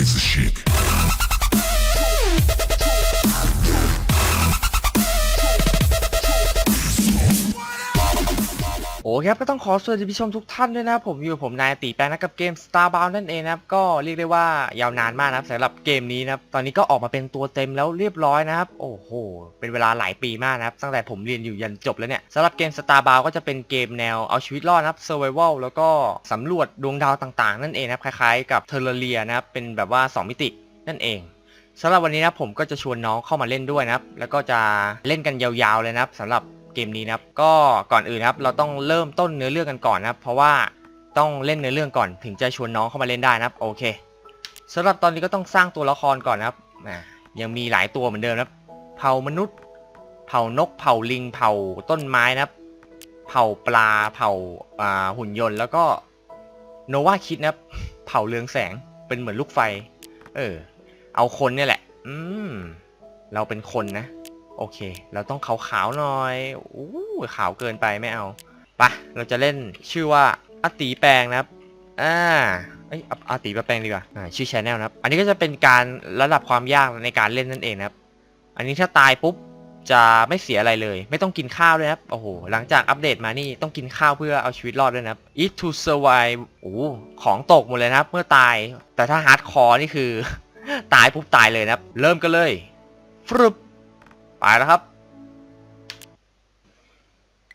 crazy shit. คครับก็ต้องขอสวัสดีผู้ชมทุกท่านด้วยนะครับผมอยู่ผมนายตีแปลงนะกับเกม Starbound นั่นเองนะครับก็เรียกได้ว่ายาวนานมากนะครับสำหรับเกมนี้นะครับตอนนี้ก็ออกมาเป็นตัวเต็มแล้วเรียบร้อยนะครับโอ้โหเป็นเวลาหลายปีมากนะครับตั้งแต่ผมเรียนอยู่ยันจบแล้วเนี่ยสำหรับเกม Starbound ก็จะเป็นเกมแนวเอาชีวิตรอดนะครับ Survival แล้วก็สำรวจดวงดาวต่างๆ นั่นเองนะครับคล้ายๆ กับ Terraria นะครับเป็นแบบว่า 2 มิตินั่นเองสำหรับวันนี้นะผมก็จะชวนน้องเข้ามาเล่นด้วยนะครับแล้วก็จะเล่นกันยาวๆเลยนะครับสำหรับ เกมนี้นะครับ ก็ก่อนอื่นนะครับ เราต้องเริ่มต้นเนื้อเรื่องกันก่อนนะครับ เพราะว่าต้องเล่นเนื้อเรื่องก่อนถึงจะชวนน้องเข้ามาเล่นได้นะครับ โอเคสำหรับตอนนี้ก็ต้องสร้างตัวละครก่อนนะครับยังมีหลายตัวเหมือนเดิมนะครับ เผ่ามนุษย์ เผ่านก เผ่าลิง เผ่าต้นไม้นะครับ เผ่าปลา เผ่าอ่าหุ่นยนต์ แล้วก็โนวาคิดนะครับ เผ่าเรืองแสง เป็นเหมือนลูกไฟ เออ เอาคนเนี่ยแหละ อืม เราเป็นคนนะ โอเค เราต้องขาวๆหน่อยอู้ขาวเกินไปไม่เอาปะเราจะเล่นชื่อว่าอาตีแปลงนะครับอ่าเอ้ยอาอตีแปลงดีกว่าอ่าชื่อชแนลนะครับ อันนี้ก็จะเป็นการระดับความยากในการเล่นนั่นเองนะครับ อันนี้ถ้าตายปุ๊บจะไม่เสียอะไรเลย ไม่ต้องกินข้าวด้วยนะครับ โอ้โห หลังจากอัปเดตมานี่ต้องกินข้าวเพื่อเอาชีวิตรอดด้วยนะครับ eat to survive โอ้โหของตกหมดเลยนะครับ เมื่อตาย แต่ถ้าฮาร์ดคอร์นี่คือ ตายปุ๊บตายเลยนะครับ เริ่มกันเลยฟรึบ ไปแล้วครับ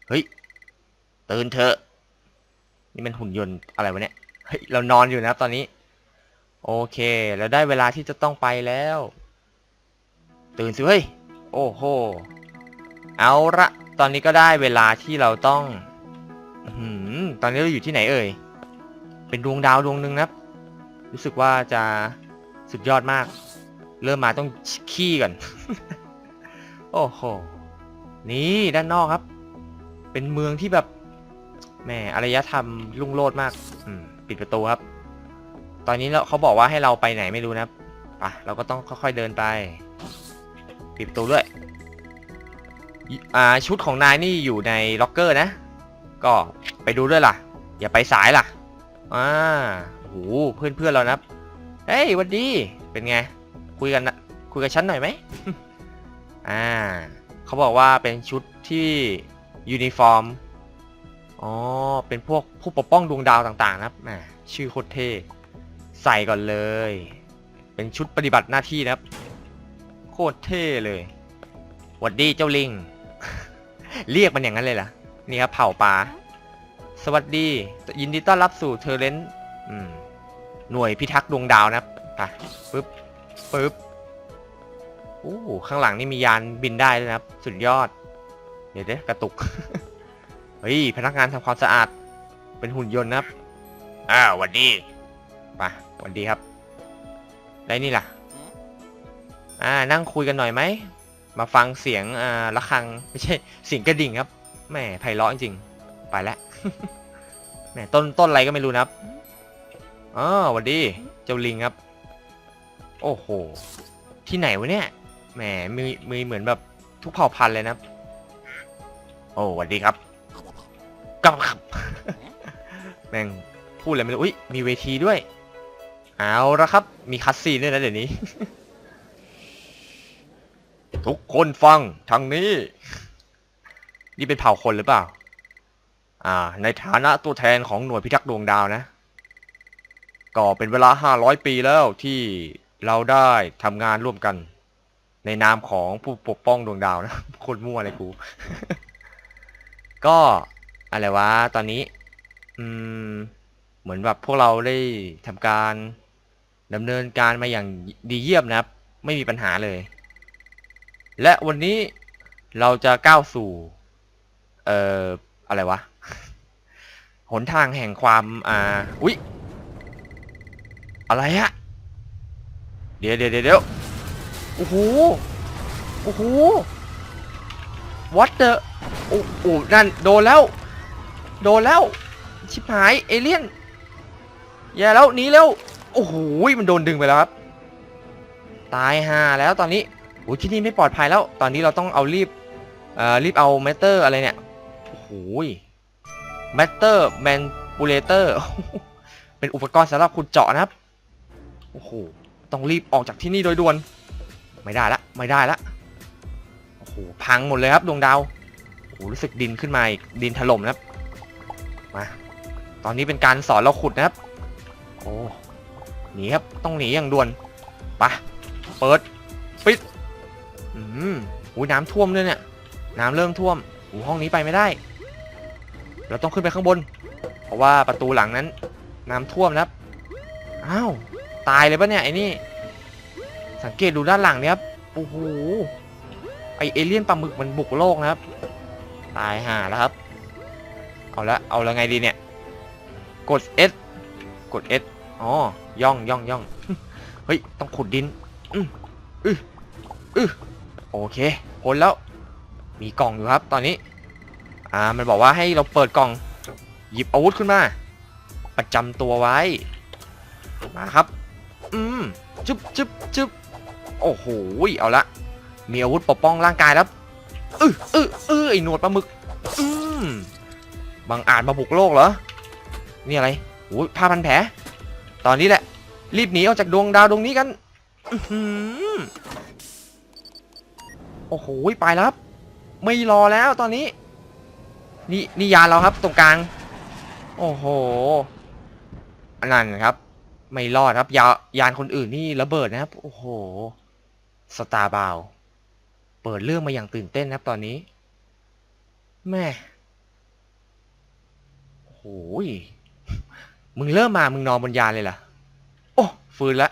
เฮ้ย ตื่นเถอะ นี่มันหุ่นยนต์อะไรวะเนี่ย เฮ้ย เรานอนอยู่นะครับตอนนี้ โอเค เราได้เวลาที่จะต้องไปแล้ว ตื่นสิเฮ้ย โอ้โห เอาละ ตอนนี้ก็ได้เวลาที่เราต้องหือตอนนี้เราอยู่ที่ไหนเอ่ย เป็นดวงดาวดวงหนึ่งนะครับ รู้สึกว่าจะสุดยอดมาก เริ่มมาต้องขี้ก่อน โอ้โห นี่ด้านนอกครับ เป็นเมืองที่แบบแหมอารยธรรมรุ่งโรจน์มาก อืม ปิดประตูครับ ตอนนี้เราเขาบอกว่าให้เราไปไหนไม่รู้นะไปะเราก็ต้องค่อยๆเดินไป ปิดประตูด้วย อ่า ชุดของนายนี่อยู่ในล็อกเกอร์นะ ก็ไปดูด้วยล่ะ อย่าไปสายล่ะ อ่าโอ้โหเพื่อนๆเรานะครับเฮ้ยวันดี เป็นไง คุยกันนะคุยกับฉันหน่อยไหม อ่าเขาบอกว่าเป็นชุดที่ยูนิฟอร์ม อ๋อ เป็นพวกผู้ปกป้องดวงดาวต่างๆ นะครับชื่อโคตรเท่ ใส่ก่อนเลย เป็นชุดปฏิบัติหน้าที่นะครับ โคตรเท่เลยหวัดดีเจ้าลิง เรียกมันอย่างนั้นเลยเหรอ นี่ครับเผ่าปลา สวัสดี ยินดีต้อนรับสู่เทเรนต์หน่วยพิทักษ์ดวงดาวนะครับไปปึ๊บปึ๊บ อ้ข้างหลังนี่มียานบินได้ด้วยนะครับ สุดยอด เดี๋ยวเด้กระตุก เฮ้ย พนักงานทำความสะอาด เป็นหุ่นยนต์นะครับ อ้าววันดีไปหวันดีครับแล้นี่ล่ะ อ่า นั่งคุยกันหน่อยไหม มาฟังเสียง อ่าระฆัง ไม่ใช่ เสียงกระดิ่งครับ แหมไพเราะจริงๆไปแล้วแหมต้น ต้นอะไรก็ไม่รู้นะครับอ๋อวันดี เจ้าลิงครับ โอ้โห ที่ไหนวะเนี่ย แหมมีมีเหมือนแบบทุกเผ่าพันธุ์เลยนะครับ โอ้สวัสดีครับก็ครับ แม่งพูดอะไรไม่รู้ อุ้ยมีเวทีด้วย เอาละครับ มีคัสซีนด้วยนะเดี๋ยวนี้ ทุกคนฟังทางนี้ นี่เป็นเผ่าคนหรือเปล่า อ่า ในฐานะตัวแทนของหน่วยพิทักษ์ดวงดาวนะ ก็เป็นเวลา 500 ปีแล้วที่เราได้ทำงานร่วมกัน ในนามของผู้ปกป้องดวงดาวนะ โคนมั่วเลยกู ก็อะไรวะ ตอนนี้ อืม เหมือนแบบพวกเราได้ทำการดำเนินการมาอย่างดีเยี่ยมนะครับ ไม่มีปัญหาเลย และวันนี้เราจะก้าวสู่ เอ่อ อะไรวะ หนทางแห่งความ อ่า อุ๊ย อะไรฮะ เดี๋ยวเดี๋ยวเดี๋ยว โอ้โห โอ้โห what the โอ้โหนั่นโดนแล้ว โดนแล้ว ชิบหายเอเลี่ยน อย่าแล้วหนีแล้ว โอ้โห มันโดนดึงไปแล้วครับ ตายห่าแล้วตอนนี้โอ้ที่นี่ไม่ปลอดภัยแล้ว ตอนนี้เราต้องเอารีบเอ่อรีบเอาเมตเตอร์อะไรเนี่ย โอ้โหเมตเตอร์แมนปูเลเตอร์ เป็นอุปกรณ์สำหรับขุดเจาะนะครับ โอ้โห ต้องรีบออกจากที่นี่โดยด่วน ไม่ได้ละไม่ได้ละโอ้โหพังหมดเลยครับดวงดาวโอ้รู้สึกดินขึ้นมาอีกดินถล่มนะครับมาตอนนี้เป็นการสอนเราขุดนะครับ โอ้หนีครับต้องหนีอย่างด่วนไปะเปิดปิดอืมอุ้ยน้ำท่วมด้วยเนี่ยน้ำเริ่มท่วมโอ้ห้องนี้ไปไม่ได้ เราต้องขึ้นไปข้างบน เพราะว่าประตูหลังนั้น น้ำท่วมนะครับอ้าวตายเลยปะเนี่ยไอ้นี่ สังเกตดูด้านหลังเนี่ยครับโอ้โหไอเอเลี่ยนปลาหมึกมันบุกโลกนะครับ ตายห่าแล้วครับ เอาละเอาละไงดีเนี่ย กด S กด S อ๋อย่องย่องย่องเฮ้ย ต้องขุดดินอืออืออือโอเคพ้นแล้ว มีกล่องอยู่ครับ ตอนนี้ อ่า มันบอกว่าให้เราเปิดกล่อง หยิบอาวุธขึ้นมา ประจำตัวไว้ มาครับ อืม จึ๊บจึ๊บจึ๊บ โอ้โหเอาละมีอาวุธปกป้องร่างกายแล้วอืออืออือไอหนวดปลาหมึก อืมบังอาจมาบุกโลกเหรอ นี่อะไรโอ้ยผ้าพันแผล ตอนนี้แหละ รีบหนีออกจากดวงดาวดวงนี้กันอือโอ้โหไปแล้วครับไม่รอแล้วตอนนี้ นี่นี่ยานเราครับตรงกลาง โอ้โหอันนั้นครับ ไม่รอดครับยายานคนอื่นนี่ระเบิดนะครับ โอ้โห สตาร์บาวเปิดเรื่องมาอย่างตื่นเต้นนะครับตอนนี้แม่โอ้โหยมึงเริ่มมา มึงนอนบนยานเลยเหรอโอ้ฟื้นละ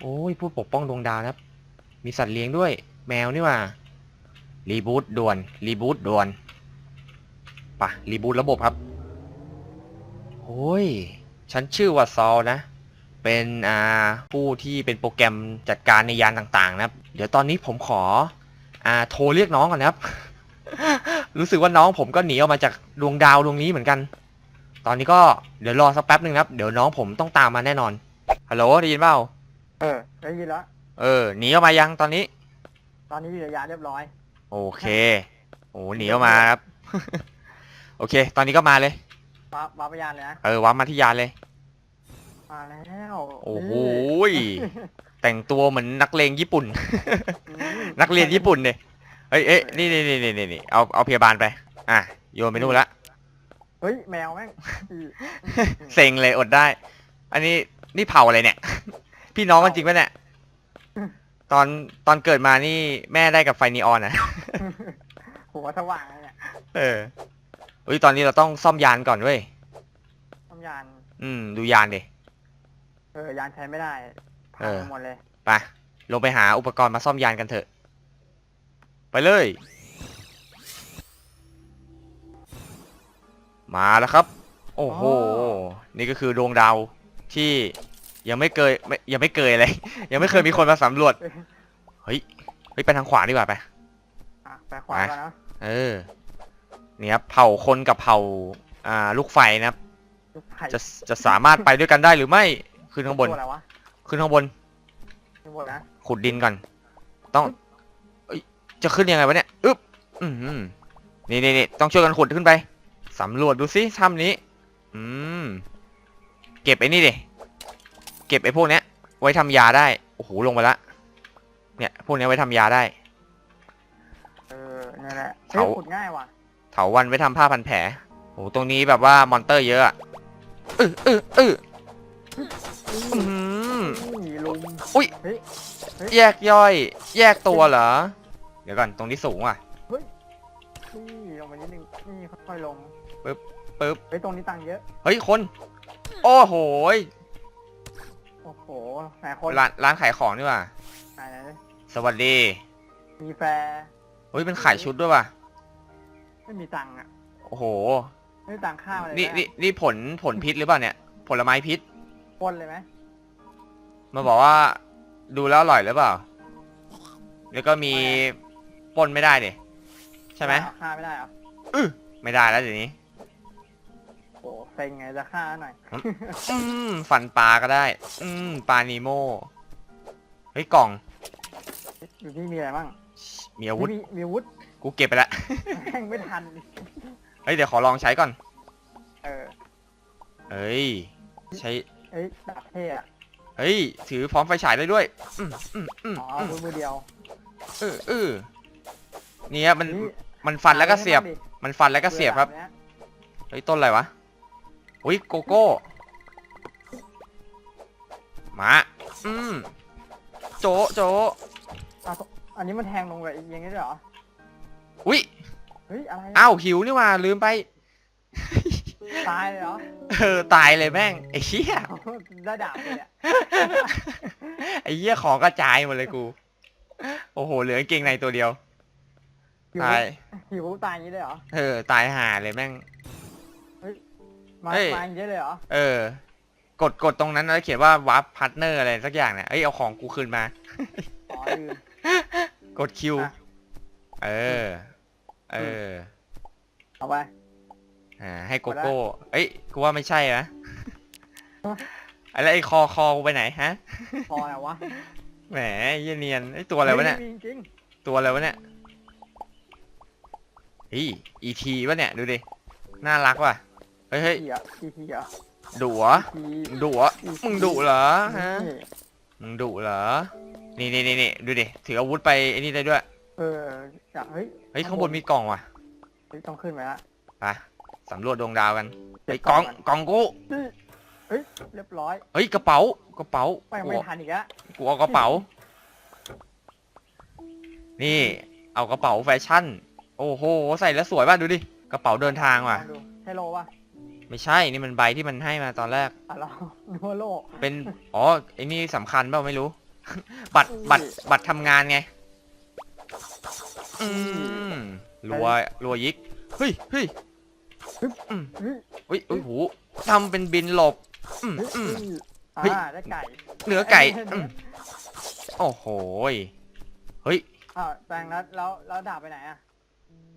โอ้ยผู้ปกป้องดวงดาวนะครับมีสัตว์เลี้ยงด้วย แมวนี่ว่ารีบูตด่วน รีบูตด่วนปะรีบูตระบบครับ โอ้ย ฉันชื่อว่าซอลนะ เป็นอ่าผู้ที่เป็นโปรแกรมจัดการในยานต่างๆนะครับ เดี๋ยวตอนนี้ผมขออ่าโทรเรียกน้องก่อนนะครับ รู้สึกว่าน้องผมก็หนีออกมาจากดวงดาวดวงนี้เหมือนกัน ตอนนี้ก็เดี๋ยวรอสักแป๊บหนึ่งนะครับ เดี๋ยวน้องผมต้องตามมาแน่นอน ฮัลโหลได้ยินเปล่า เออได้ยินแล้วเออหนีออกมายังตอนนี้ ตอนนี้อยู่ในยานเรียบร้อย โอเค โอ้หนีออกมาครับ โอเค ตอนนี้ก็มาเลยว้าว้าไปยานเลยนะ เออวาร์ปมาที่ยานเลย มาแล้วโอ้โหนี่แต่งตัวเหมือนนักเลงญี่ปุ่นอืมนักเรียนญี่ปุ่นเนี่ยเอ้ยเอ้ยนี่นี่นี่นี่นี่เอาเอาพยาบาลไป อะโยนไปนู่นละเฮ้ยแมวแม่งอืมเซ็งเลยอดได้ อันนี้นี่เผาอะไรเนี่ย พี่น้องกันจริงปะเนี่ยตอนตอนเกิดมานี่แม่ได้กับไฟนีออนนะหัวสว่างเลยเนี่ยเออเฮ้ยตอนนี้เราต้องซ่อมยานก่อนเว้ยต้มยาน อืม ดูยานดิ เออยานใช้ไม่ได้พัเองอหมดเลย ไปลงไปหาอุปกรณ์มาซ่อมยานกันเถอะ ไปเลย มาแล้วครับ โอ้โหนี่ก็คือดวงดาวที่ยังไม่เกยไม่ยังไม่เกยเลย ยังไม่เคยมีคนมาสำรวจ เฮ้ย เฮ้ย ไปทางขวาดีกว่าไป อะไปขวาไป ก่อนนะเออ เนี่ยครับเผ่าคนกับเผ่า อ่า ลูกไฟนะครับ ลูกไข่จะจะสามารถไปด้วยกันได้หรือไม่ ขึ้นข้างบน ตัวอะไรวะขึ้นข้างบน ข้างบนนะขุดดินก่อน ต้องเอ้ยจะขึ้นยังไงวะเนี่ย อึ๊บ อืมนี่นี่นี่ต้องช่วยกันขุดขึ้นไป สำรวจดูสิถ้ำนี้ อืม เก็บไอ้นี่ดิ เก็บไอ้พวกเนี้ย ไว้ทำยาได้ โอ้โห ลงไปละ เนี่ย พวกเนี้ยไว้ทำยาได้ เออนี่นแหละเผาเฮ้ยขุดง่ายว่ะเถาวันไว้ทำผ้าพันแผล โอ้โห ตรงนี้แบบว่ามอนเตอร์เยอะอะเออเออเออ อื้อหือนี่ลุมอุ๊ยเฮ้ยแยกย่อย แยกตัวเหรอ เดี๋ยวก่อน ตรงนี้สูงว่ะ นี่ลงไปนิดนึงนี่ค่อยๆลงปึ๊บ เฮ้ยตรงนี้ตังค์เยอะ เฮ้ย คน โอ้โหยโอ้โหไหนคนร้านร้านขายของนี่ว่ะไหนไหนสวัสดี มีแฟร์เฮ้ยเป็นขายชุดด้วยว่ะ ไม่มีตังค์อะ โอ้โห ไม่มีตังค่าอะไรนี่นี่นี่ผลผลพิษหรือเปล่าเนี่ย ผลไม้พิษ ปล้นเลยไหมมาบอกว่าดูแล้วอร่อยหรือเปล่า แล้วก็มีปล้นไม่ได้ดิใช่ไหมเอาค่าไม่ได้เหรอไม่ได้แล้วเดี๋ยวนี้ โอ้เซ็งไงจะฆ่าหน่อย อืมฟันปลาก็ได้ อืมปลานีโมเฮ้ยกล่อง อยู่ที่มีอะไรบ้างมีอาวุธ มีมีอาวุธกูเก็บไปละ แม่งไม่ทัน เฮ้ยเดี๋ยวขอลองใช้ก่อน เออ เอ้ย ใช้ เอ้ยดาบเท่อะเฮ้ย ถือพร้อมไฟฉายได้ด้วยอืมอืมอืมอ๋ออืมมือมือเดียวเออเออเนี่ยมันนี่มันฟันแล้วก็เสียบอาไว้ให้มันฟันแล้วก็เสียบครับเนี้ยเฮ้ยต้นอะไรวะอุ้ยโกโก้ มา อืม โจะโจะอะอันนี้มันแทงลงไปอย่างงี้ด้วยเหรอ อุ้ยเฮ้ยอะไรอ้าวหิวนี่หว่าลืมไป ตายเลยเหรอเออตายเลยแม่งไอ้เหี้ยได้ดาบเลยเนี่ยไอ้เหี้ยของกระจายหมดเลยกู โอ้โหเหลือกางเกงในตัวเดียว หิวตาย หิวตายอย่างนี้เลยเหรอ เออ ตายห่าเลยแม่ง มาเฮ้ย มาอย่างนี้เลยเหรอ เออ กดกดตรงนั้นแล้วเขียนว่า warp partner อะไรสักอย่างเนี่ยเอ้ยเอาของกูคืนมา อ๋อลืม กดคิว อะ เออ เออ เอาไป อ่าให้โกโก้ เอ้ยกูว่าไม่ใช่นะฮะอะไรไอ้คอคอกูไปไหนฮะ พอแล้ววะแหมเหี้ยเนียนไอ้ตัวอะไรวะเนี่ย ม่มีจริงตัวอะไรวะเนี่ยอีอีทีวะเนี่ยดูดิ น่ารักว่ะ เฮ้ยๆเฮ้ยทีอะทีทีอะดุเหรอทีมึงดุเหรอมึงดุเหรอฮะ นี่มึงดุเหรอ นี่นี่นี่นี่ดูดิ ถืออาวุธไปไอ้นี่ได้ด้วย เออจะเฮ้ยเฮ้ยข้างบนมีกล่องว่ะ เฮ้ยต้องขึ้นไปละไป สำรวจดวงดาวกันเก็ไอ้บยกล่องก่อนกล่องกูนี่เฮ้ยเรียบร้อยเฮ้ยกระเป๋ากระเป๋าไปยังกูไม่ทันอีกแล้วกูเอากระเป๋า นี่ เอากระเป๋าแฟชั่น โอ้โหใส่แล้วสวยป่ะดูดิกระเป๋าเดินทางว่ะลอดูใช่โลป่ะไม่ใช่นี่มันใบที่มันให้มาตอนแรกอะเราดูว่าโลเป็นอ๋อไอ้นี่สำคัญเปล่าไม่รู้ บัตรบัตรบัตรทำงานไงอืมรัวรัวยิกเฮ้ยเฮ้ย อืมเฮ้ยเฮ้ยโอ้โหทำเป็นบินหลบอืมเฮ้ยอืมเฮ้ยเฮ้ย อ่าได้ไก่เนื้อไก่เอ้ยอืมโอ้โหยเฮ้ยอ่าวแปลงแล้วแล้วแล้วดาบไปไหนอะ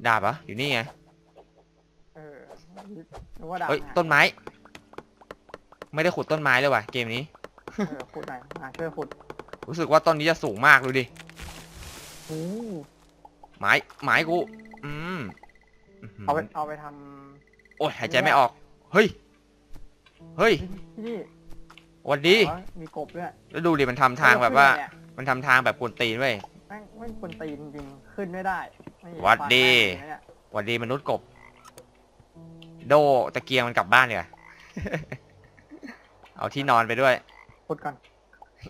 ดาบเหรอะอยู่นี่ไง เออนึกว่าดาบเฮ้ยหายต้นไม้ ไม่ได้ขุดต้นไม้เลยว่ะ เกมนี้ เออขุดหน่อยอ่าช่วยขุดรู้สึกว่าต้นนี้จะสูงมากดูดิ โอ้ไม้ ไม้กู อืมอื้อหือเอาไปเอาไปท โอ้ยหายใจไม่ออก เฮ้ย เฮ้ยำที่นี่หวันดี อ๋อมีกบด้วยแล้วดูดิมันทำทางแบบว่าเนี่ยมันทำทางแบบกวนตีนเว้ยแม่งไม่ควรตีนจริงๆขึ้นไม่ได้นี่หวัดดีฟันแม่งอยู่เนี่ยหวันดีมนุษย์กบ โดตะเกียงมันกลับบ้านเลยเอาที่นอนไปด้วยขุดก่อน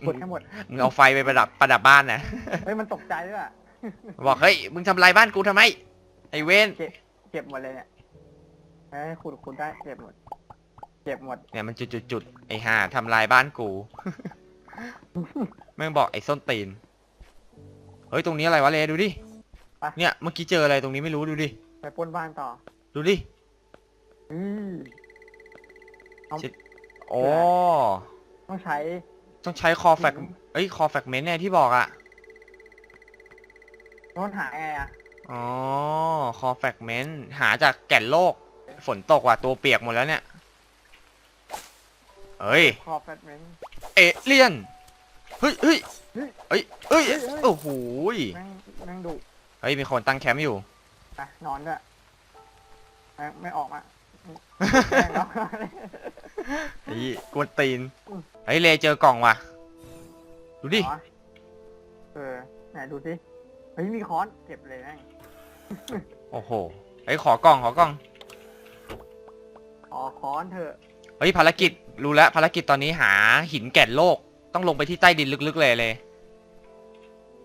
ขุดให้หมดมึงเอาไฟไปประดับประดับบ้านนะ เฮ้ยมันตกใจด้วยอะบอกเฮ้ยมึงทำลายบ้านกูทำไม ไอเวนเก็บหมดเลยเนี่ย เฮ้ยขุดขุดได้เก็บหมด เก็บหมด เนี่ยมันจุดจุดจุดๆๆไอห่าทำลายบ้านกู แม่งบอกไอส้นตีน เฮ้ยตรงนี้อะไรวะเลดูดิ ไป เนี่ยเมื่อกี้เจออะไรตรงนี้ไม่รู้ดูดิ ไปปล้นบ้านต่อ ดูดิ อืมเอาชิโอ้ต้องใช้ ต้องใช้คอแฟกเอ้ยคอแฟกเมนต์เนี่ยที่บอกอะต้องหาไงอะ อ๋อคอแฟกเมนต์หาจากแก่นโลก ฝนตกว่ะตัวเปียกหมดแล้วเนี่ยเฮ้ยคอแฟตเมนต์เอเลี่ยน เฮ้ยเฮ้ยเฮ้ยเอ้ยเอ้ยเฮ้ยเฮ้ยโอ้โหยแม่งแม่งดุเฮ้ย มีคนตั้งแคมป์อยู่ อะนอนด้วยแม่งไม่ออกมาแม่งแล้วไอ้กวนตีนอืมเฮ้ยเลเจอกล่องว่ะ ดูดิ อ๋อเออไหนดูสิเฮ้ยมีค้อนเก็บเลยแม่งโอ้โหเฮ้ยขอกล่องขอกล่อง ขอค้อนเถอะ เฮ้ยภารกิจรู้แล้วภารกิจตอนนี้หาหินแก่นโลกต้องลงไปที่ใต้ดินลึกๆเลยเลย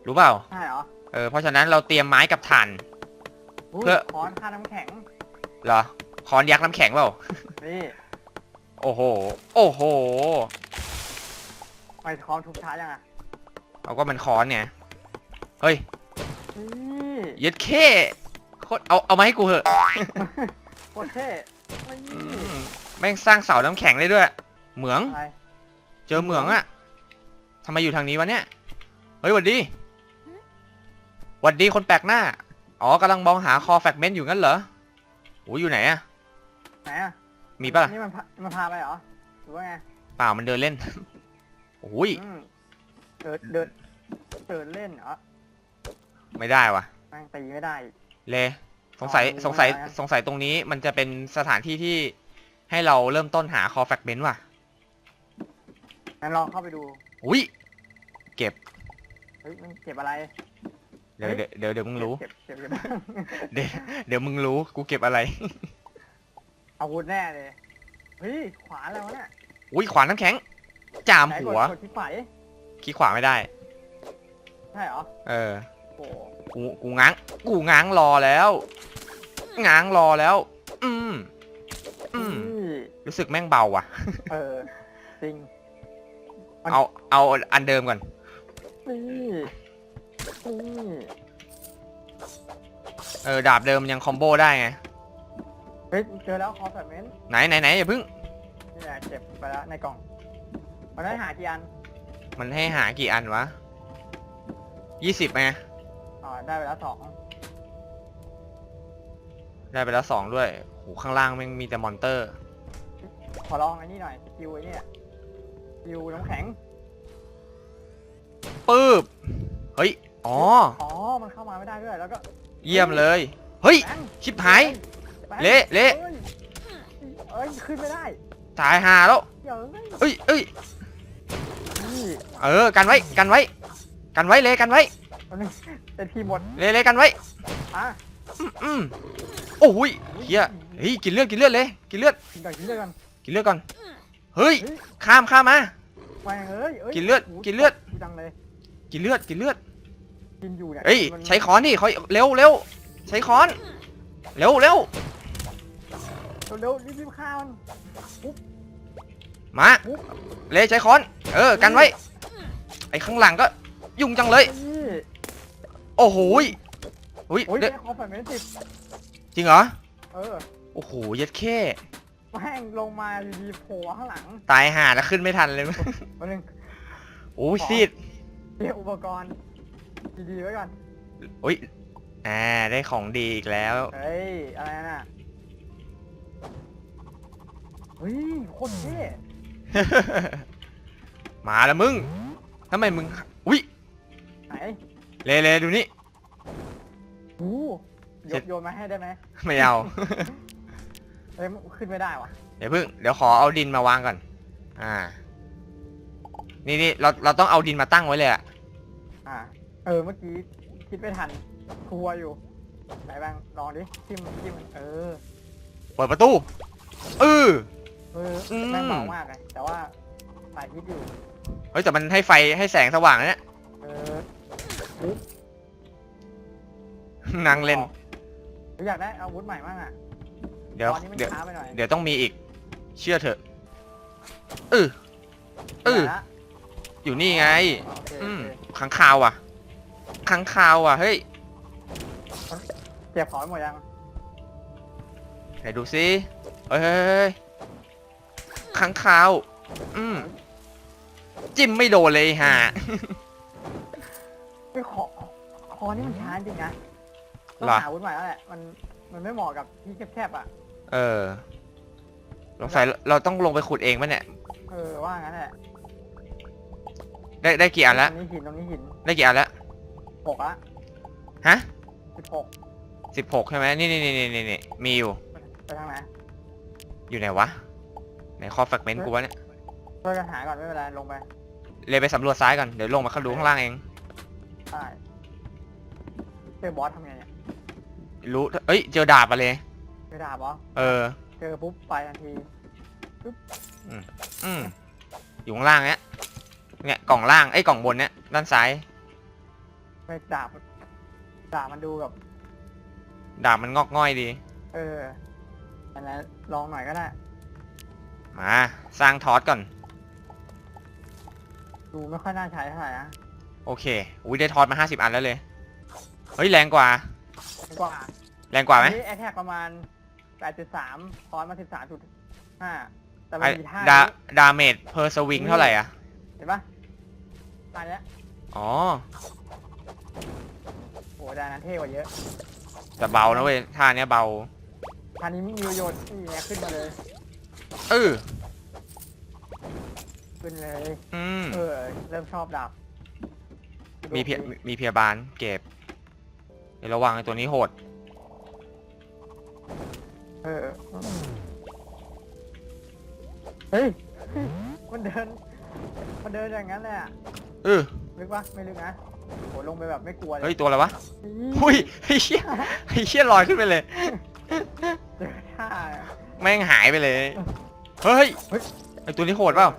รู้เปล่าใช่เหรอเออเพราะฉะนั้นเราเตรียมไม้กับถ่าน ยเพื่อ ค้อนค่าน้ำแข็ง เหรอคอนยักษ์น้ำแข็งเปล่านี่โอ้โหโอ้โหไปค้อนทุบช้ายังอะเอาก็มันคอนเนี่ยเฮ้ยนี่ เย็ดเข้โคตรเอาเอามาให้กูเถอะ โคตรเท่นี่อืมแม่งสร้างเสาน้ำแข็งได้ด้วย เหมือง อะไรเจอเหมืองอะทำไมอยู่ทางนี้วะเนี่ย เฮ้ยหวัดดีหวัดดีคนแปลกหน้า อ๋อกำลังมองหาคอแฟกเมนต์อยู่งั้นเหรอโอ้ยอยู่ไหนอะไหนอะมีปะล่ะ นี่มันพามันพาไปเหรอหรือว่าไงเปล่ามันเดินเล่น โอ้ยอืมเดินเดินเดินเล่นเหรอไม่ได้วะแม่งตีไม่ได้เลย สงสัยอ๋อสงสัยไม่ได้นะสงสัยตรงนี้มันจะเป็นสถานที่ที่ให้เราเริ่มต้นหาคอแฟกเมนต์ว่ะไหนงั้นลองเข้าไปดู อุ้ยเก็บ เฮ้ยมันเก็บอะไรเดี๋ยวเฮ้ยเดี๋ยวเดี๋ยวเดี๋ยวมึงรู้ เก็บเก็บเก็บเดี๋ยวเดี๋ยวมึงรู้กูเก็บอะไร อาวุธแน่เลย เฮ้ยขวาแล้วเนี่ยอุ้ยขวานน้ำแข็ง จามไหนหัวกดกดที่ขวาดิขี้ขวาไม่ได้ ใช่เหรอ เออ โอ้โห กูกูง้าง กูง้างรอแล้วง้างรอแล้ว อืมอืมนี่รู้สึกแม่งเบาว่ะ เออจริง มัน เอาเอาอันเดิมก่อน นี่นี่เออ ดาบเดิมยังคอมโบได้ไง เฮ้ยเจอแล้วคอแฟมเมนต์ไหนไหนไหนอย่าเพิ่ง นี่แหละเก็บไปแล้วในกล่องมันได้หากี่อันมันให้หากี่อันวะยี่สิบไง อ๋อได้ไปแล้วสองได้ไปแล้วสองด้วยโหข้างล่างแม่งมีแต่มอนเตอร์ ขอลองไอ้นี่หน่อยสกิลไอ้เนี่ยสกิลน้ำแข็งปื๊บ เฮ้ย อ๋อ อ๋อมันเข้ามาไม่ได้ด้วยแล้วก็เยี่ยมเลย เฮ้ย แบงค์ชิบหาย แบงค์เละเละ อ้ยเอ้ยขึ้นไม่ได้ตายหาแล้ว เดี๋ยวเอ้ยเอ้ยนี่เออ กันไว้ กันไว้ กันไว้เลย กันไว้มันง เป็นทีมหมดเลยเลยกันไว้อะอืมอืมโอ้ยเฮียเฮ้ยกินเลือดกินเลือดเลยกินเลือดกินก่อนกินเลือดกันกินเลือดก่อนเฮ้ยเฮ้ยข้ามข้ามมาแม่งเอ้ยอ้ยกินเลือดโโหกินเลือดกูดังเลยกินเลือดกินเลือดกินอยู่เนี่ยเอ้ยมันใช้ค้อนดิเขาเร็วเร็วใช้ค้อนเร็วเร็วเร็วๆรีบๆฆ่ามันมาเลยใช้ค้อนเออกันไว้ไอ้ข้างหลังก็ยุ่งจังเลยนี่ โอ้โหยอุ้ยโอ้ยเดี๋ยวได้คอมแฟนเมนต์สิบจริงเหรอ เออโอ้โหเย็ดแค่แม่งลงมาอยู่ดีโผล่ข้างหลังตายห่าแล้วขึ้นไม่ทันเลยวันนึงโอ้ยซีดเตรียมอุปกรณ์ดีๆไว้ก่อน อุ้ยอ่าได้ของดีอีกแล้ว เฮ้ย อะไรน่ะ เฮ้ยโคตรเท่มาแล้วมึงทำไมมึงอุ้ยไหน เลเลดูนี่ โอ้โยเสร็นจโยนมาให้ได้ไหมไม่เอา เอ้ยมันขึ้นไม่ได้วะเดี๋ยวพึ่ง เดี๋ยวขอเอาดินมาวางก่อน อ่า นี่นี่เราเราต้องเอาดินมาตั้งไว้เลยอะอ่า เออเมื่อกี้คิดไม่ทันครัวอยู่ไหนบ้างลองดิจิ้มจิ้มเออเปิดประตูเออ เอออืมแม่งเบามากเลยแต่ว่าหลายทิศอยู่ เฮ้ยแต่มันให้ไฟให้แสงสว่างนะเนี่ย เออ นั่งเล่นหรืออยากได้อาวุธใหม่บ้างอะเดี๋ยวตอนนี้มันเดี๋ยวช้าไปหน่อยเดี๋ยวต้องมีอีก เชื่อเถอะเออเออไหนละอยู่นี่ไงอ๋อโอเคอืมโอเคขังคาวอะขังคาวอะ เฮ้ย เก็บของไว้หมดยังไหนดูซิเฮ้ยเฮ้ยเฮ้ยขังคาว อืมจิ้มไม่โดนเลยฮะ ไอ้ยคอคอนี่มันช้าจริงนะต้องเหรอหาอาวุธใหม่แล้วแหละมันมันไม่เหมาะกับที่แคบๆอะเออสงสัยเราต้องลงไปขุดเองปะเนี่ย เออว่างั้นแหละได้ได้กี่อันตแล้วรงนี้หินตรงนี้หินได้กี่อันแล้วหกละฮะสิบหกสิบหกใช่ไหมนี่นี่นี่นี่นี่มีอยู่ไปทางไหนอยู่ไหนวะไหนคอแฟกเมนต์กูวะเนี่ยช่วยกันหาก่อนไม่เป็นไรลงไปเลยไปสำรวจซ้ายก่อนเดี๋ยวลงมาข้างดูข้างล่างเอง ได้เจอบอสทำไงเนี่ยรู้ เอ้ย เจอดาบมาเลย เจอดาบเหรอเออ เจอปุ๊บไปทันทีอืมอยู่ข้างล่างเนี้ย เนี่ยกล่องล่างไอ้ยกล่องบนเนี้ยด้านซ้าย ไม่ดาบดาบมันดูแบบ ดาบมันงอกง่อยดี เอออันนั้นลองหน่อยก็ได้มา สร้างทอสก่อน ดูไม่ค่อยน่าใช้เท่าไหร่นะ โอเค อุ้ยได้ทอสมาห้าสิบอันแล้วเลย เฮ้ยแรงกว่า กว่าแรงกว่าไหมอันนี้แอทแทกประมาณ 8.3 คอนมา 13.5 แต่มัไอ้นมีท่าดานี้ดาเมจเพอร์สวิงเท่าไหร่อะ เห็นปะท่าเนี้ยอ๋อ โอ้ดานั้นเท่กว่าเยอะแต่เบานะเว้ย ท่าเนี้ยเบา ท่านี้มีประโยชน์นี่ไงขึ้นมาเลย เออขึ้นเลย อืม เออ เริ่มชอบดาบ มีเพียมีเพียบาลเก็บ เดี๋ยวระวังไอ้ตัวนี้โหด เออเฮ้ย มันเดิน มันเดินอย่างนั้นเลยอะเออลึกปะไม่ลึกนะโหลงไปแบบไม่กลัวเลเฮ้ย ยตัวอะไรวะหุ้ยไอ้เหี้ยไอ้เหี้ยลอยขึ้นไปเลย เจอท่า แม่งหายไปเลย เฮ้ย เฮ้ย ไอตัวนี้โหดเปล่า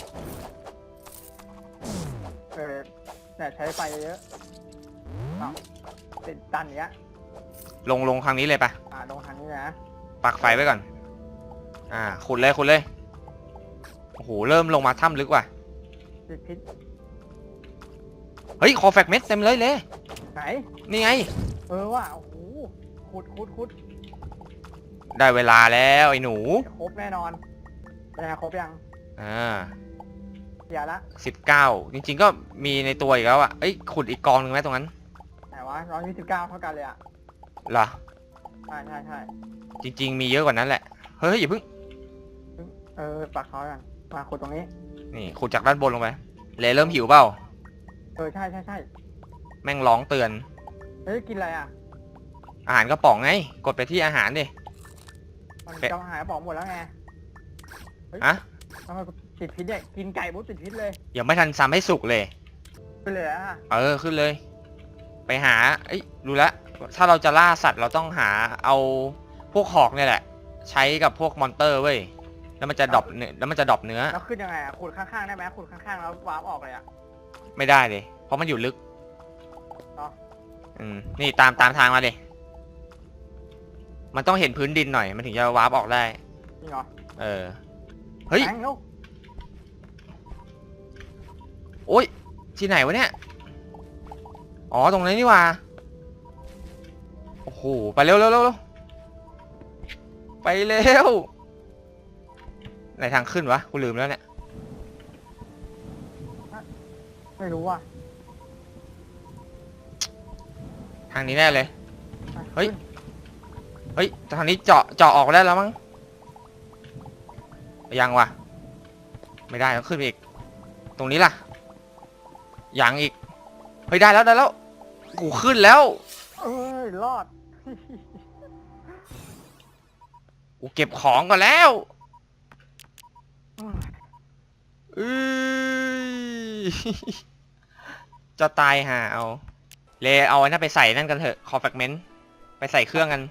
แต่ใช้ไฟเยอะเอ้าติดตันอย่างเนี้ยลงลงครั้งนี้เลยปะอ่าลงทางนี้นะ ปักไฟไว้ก่อน อ่า ขุดเลยขุดเลย โอ้โห เริ่มลงมาถ้ำลึกว่ะ ติดพิษเฮ้ย คอแฟกเม็ดเต็มเลยเลย ไหน นี่ไง เออว่ะโอ้โหขุดขุดขุดได้เวลาแล้วไอ้หนูครบแน่นอนเป็นไงครบยัง อ่า เสียละสิบเก้าจริง ๆ ก็มีในตัวอีกแล้วอะเอ้ยขุดอีกกองหนึ่งไหมตรงนั้นไหนวะร้อยยี่สิบเก้าเท่ากันเลยอะเหรอใช่ใช่ใช่จริง ๆ มีเยอะกว่านั้นแหละเฮ้ยอย่าเพิ่งเออปักเขากันมาขุดตรงนี้นี่ขุดจากด้านบนลงไปเลยเริ่มหิวเปล่าเออใช่ใช่ใช่แม่งร้องเตือนเฮ้ยกินอะไรอะอาหารกระป๋องไงกดไปที่อาหารดิมันเป็ดจะหายบอกหมดแล้วไงอะทำไม ติดพิษเนี่ยกินไก่ปุ๊บติดพิษเลยยังไม่ทันซ้ำให้สุกเลย ไปเลยอะเออขึ้นเลย ไปหาเอ้ยรู้แล้วถ้าเราจะล่าสัตว์เราต้องหาเอาพวกหอกเนี่ยแหละ ใช้กับพวกมอนเตอร์เว้ยแล้วมันจะดรอปเนื้อแล้วมันจะดรอปเนื้อแล้วขึ้นยังไงอะขุดข้างๆได้ไหมขุดข้างๆแล้ววาร์ปออกเลยอะ ไม่ได้เลย เพราะมันอยู่ลึกเนอะอืมนี่ตามตามทางมาเลยมันต้องเห็นพื้นดินหน่อย มันถึงจะวาร์ปออกได้ จริงเหรอเออเฮ้ย แทงลูก โอ้ยที่ไหนวะเนี่ย อ๋อ ตรงนี้นี่หว่า โอ้โห ไปเร็วเร็วเร็วเร็วไปเร็ว ไหนทางขึ้นวะ กูลืมแล้วเนี่ย ไม่รู้อะทางนี้แน่เลย ไปเฮ้ย เฮ้ยแต่ทางนี้เจาะ เจาะออกได้แล้วมั้ง ยังวะ ไม่ได้ต้องขึ้นไปอีก ตรงนี้ล่ะ ยังอีก เฮ้ยได้แล้วได้แล้ว กูขึ้นแล้วเอ้ยรอด กูเก็บของก่อนแล้วเอ้ยจะตายห่าเอา เลเอาอันนั้นไปใส่นั่นกันเถอะ คอแฟกเมนต์ ไปใส่เครื่องกัน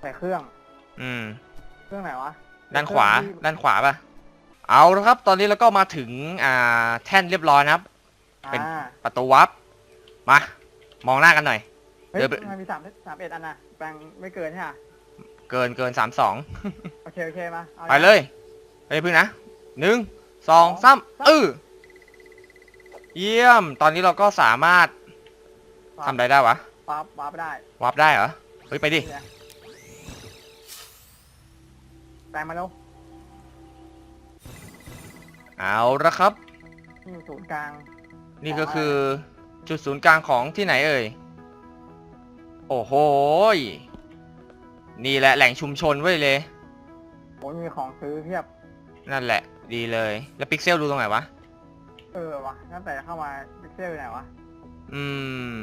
ใส่เครื่อง อืม เครื่องไหนวะ ด้านขวาเครื่องที่ด้านขวาป่ะ เอาละครับ ตอนนี้เราก็มาถึง อ่า แท่นเรียบร้อยนะครับ เป็นอ่าประตูวับมา มองหน้ากันหน่อย เฮ้ยเดินไป มันมีสามสามเอ็ดอันนะแปลงไม่เกินใช่ไหมเกินเกินสามสองโอเคโอเคมาอาไปเลยไปพึ่งนะหนึ่งสองสามเออเยี่ยม ตอนนี้เราก็สามารถทำอะไรได้วะวาร์ปวาร์ปได้วาร์ปได้เหรอ เฮ้ย ไปดินี่ไงแปลงมาแล้วเอาละครับ นี่ศูนย์กลาง นี่ก็คือจุดศูนย์กลางของที่ไหนเอ่ย โอ้โหยนี่แหละแหล่งชุมชนเว้ยเลย โอ้ยมีของซื้อเพียบ นั่นแหละ ดีเลย แล้วพิกเซลดูตรงไหนวะ เออวะตั้งแต่เข้ามาพิกเซลอยู่ไหนวะ อืม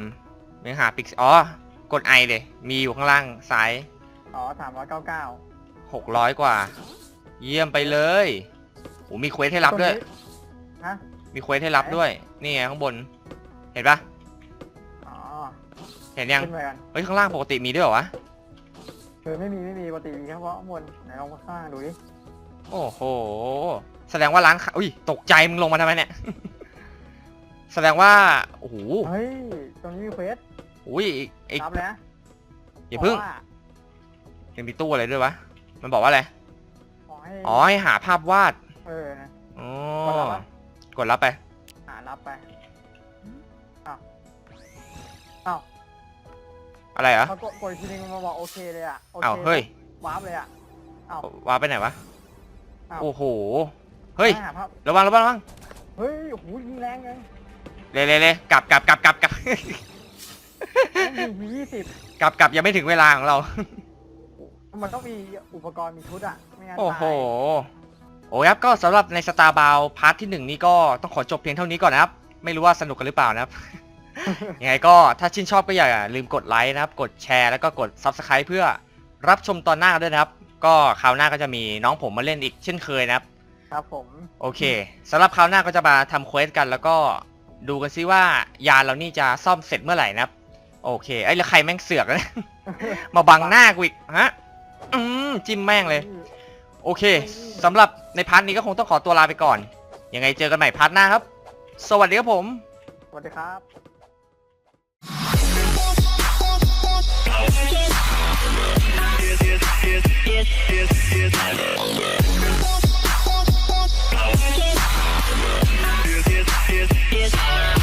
ยังหาพิกอ๋อ กดไอเลย มีอยู่ข้างล่างซ้าย อ๋อสามร้อยเก้าเก้า หกร้อยกว่า เยี่ยมไปเลยโอ้มีเควสให้รับด้วย ฮะ มีเควสให้รับด้วย นี่ไงข้างบน เห็นปะอ๋อเห็นยังขึ้นไปกันเฮ้ยข้างล่างปกติมีด้วยเหรอวะ เออไม่มีไม่มีปกติมีแค่เฉพาะข้างบนไหนลองมาข้างล่างดูดิโอ้โห แสดงว่าร้านค้าอุ้ยตกใจมึงลงมาทำไมเนี่ย แสดงว่า โอ้โหเฮ้ยตรงนี้มีเควสอุ้ยอีกอีกรับเลยนะอย่าเพิ่งบอกว่ายังมีตู้อะไรด้วยวะ มันบอกว่าอะไร ขอให้อ๋อให้หาภาพวาด เออนะ อ๋อ กดรับปะ กดรับไปหารับไปอ้าวอ้าวอะไรเหรอพอกดกดอีกทีนึงมันมาบอกโอเคเลยอะโอเคอ้าวเฮ้ย วาร์ปเลยอะวาร์ปไปไหนวะ อ้าว โอ้โห เฮ้ย ไม่หาภาพระวังระวังระวังเฮ้ยโอ้โหยิงแรงเลยเร็วเร็วเร็วกลับกลับกลับกลับกลับยิงมียี่สิบกลับกลับยังไม่ถึงเวลาของเรา มันต้องมีอุปกรณ์มีชุดอะไม่งั้นโอ้โห ตาย โอ้ยครับก็สำหรับในสตาร์บาวพาร์ทที่หนึ่งนี้ก็ต้องขอจบเพียงเท่านี้ก่อนนะครับ ไม่รู้ว่าสนุกกันหรือเปล่านะครับ ยังไงก็ถ้าชื่นชอบก็อย่าลืมกดไลค์นะครับ กดแชร์แล้วก็กด Subscribe เพื่อรับชมตอนหน้าด้วยนะครับ ก็คราวหน้าก็จะมีน้องผมมาเล่นอีกเช่นเคยนะครับ ครับผม โอเคสำหรับคราวหน้าก็จะมาทำเควสกัน แล้วก็ดูกันซิว่ายานเรานี่จะซ่อมเสร็จเมื่อไหร่นะครับ โอเคไอ้ยแล้วใครแม่งเสือกนะ มาบังหน้ากูอีกฮะ อืมจิ้มแม่งเลย โอเคสำหรับในพาร์ทนี้ก็คงต้องขอตัวลาไปก่อน ยังไงเจอกันใหม่พาร์ทหน้าครับ สวัสดีครับผม สวัสดีครับ Yes.